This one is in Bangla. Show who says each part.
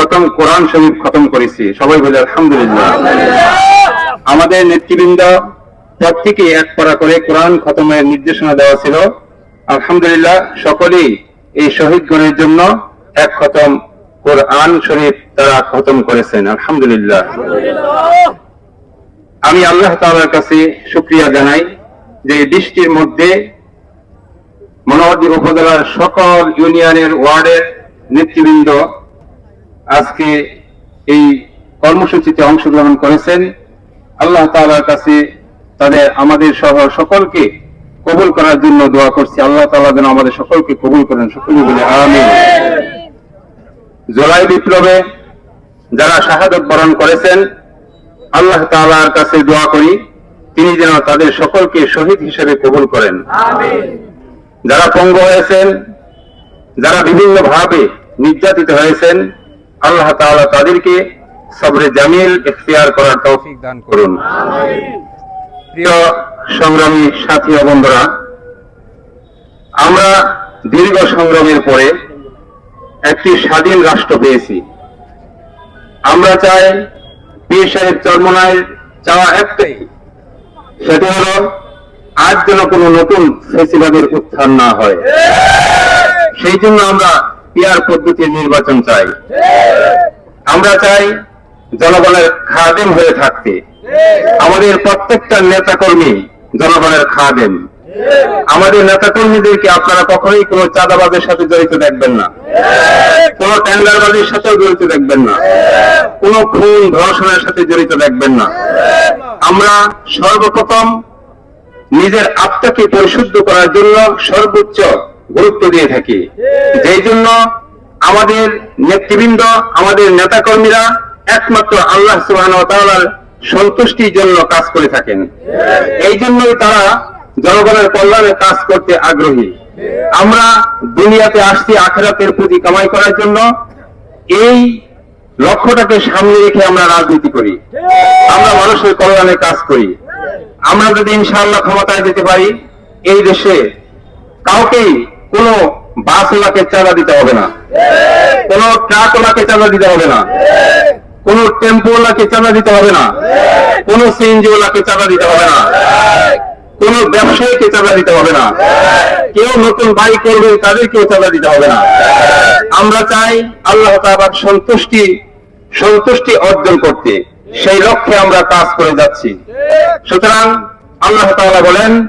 Speaker 1: খতম, কোরআন শরীফ খতম করেছি। সবাই বলে, আলহামদুলিল্লাহ। আমাদের নেতৃবৃন্দ প্রত্যেকে এক পড়া করে কোরআন খতমের নির্দেশনা দেওয়া ছিল। আলহামদুলিল্লাহ, সকলেই এই শহীদ গণের জন্য এক খতম কোরআন শরীফ তারা খতম করেছেন। আলহামদুলিল্লাহ। আমি আল্লাহ তাআলার কাছে শুক্রিয়া জানাই যে বৃষ্টির মধ্যে মনোহরদী উপজেলার সকল ইউনিয়নের ওয়ার্ডের নেতৃবৃন্দ আজকে এই কর্মসূচিতে অংশগ্রহণ করেছেন। আল্লাহ তাআলার কাছে তাদের আমাদের সহ সকলকে কবুল করার জন্য দোয়া করছি। আল্লাহ তাআলা যেন আমাদের সকলকে কবুল করেন। সকলে বলে আমিন। জুলাই বিপ্লবে যারা শাহাদত বরণ করেছেন আল্লাহ তাআলার কাছে দোয়া করি তিনি যেন তাদের সকলকে শহীদ হিসেবে কবুল করেন। যারা পঙ্গু হয়েছেন যারা বিভিন্ন ভাবে নির্যাতিত হয়েছেন আল্লাহ তাআলা তাদেরকে সবরে জামিল ইখতিয়ার করার তৌফিক দান করুন। প্রিয় সংগ্রামী সাথী বন্ধুরা, আমরা দীর্ঘ সংগ্রামের পরে একটি স্বাধীন রাষ্ট্র পেয়েছি। আমরা চাই পীর সাহেব চরমনায় চাওয়া একটাই। সেটা হলো, আজ যেন কোনো নতুন ফেসিবাদের উত্থান না হয়। সেই জন্য আমরা পিয়ার পদ্ধতির নির্বাচন চাই। আমরা চাই জনগণের খাদেম হয়ে থাকতে। আমাদের প্রত্যেকটা নেতা কর্মী জনগণের খাদেম। আমাদের নেতা কর্মীদেরকে আপনারা কখনোই কোনো চাঁদাবাজের সাথে জড়িত দেখবেন না। কোন টেন্ডারবাজির সাথেও জড়িত দেখবেন না। কোন খুন ধর্ষণের সাথে জড়িত দেখবেন না। আমরা সর্বপ্রথম নিজের আত্মাকে পরিশুদ্ধ করার জন্য সর্বোচ্চ গুরুত্ব দিয়ে থাকি। যেই জন্য আমাদের নেতৃবৃন্দ, আমাদের নেতাকর্মীরা একমাত্র আল্লাহ সুবহান সন্তুষ্টির জন্য কাজ করে থাকেন। এই জন্যই তারা জনগণের কল্যাণে কাজ করতে আগ্রহী। আমরা দুনিয়াতে আসছি আখেরাতের পুঁজি কামাই করার জন্য। এই লক্ষ্যটাকে সামনে রেখে আমরা রাজনীতি করি। আমরা মানুষের কল্যাণে কাজ করি। আমরা যদি ইনশাআল্লাহ ক্ষমতায় যেতে পারি, এই দেশে কাউকেই কোনো বাসওয়ালাকে চাঁদা দিতে হবে না। কোন ট্রাকওয়ালাকে চাঁদা দিতে হবে না। কোন টেম্পোওয়ালাকে চাঁদা দিতে হবে না। কোন সিএনজিওয়ালাকে চাঁদা দিতে হবে না। কোন ব্যবসায়ীকে চাঁদা দিতে হবে না। কেউ নতুন বাড়ি করবে, তাদেরকেও চাঁদা দিতে হবে না। আমরা চাই আল্লাহ তাআলার সন্তুষ্টি সন্তুষ্টি অর্জন করতে। সেই লক্ষ্যে আমরা কাজ করে যাচ্ছি। সুতরাং আল্লাহ তাআলা বলেন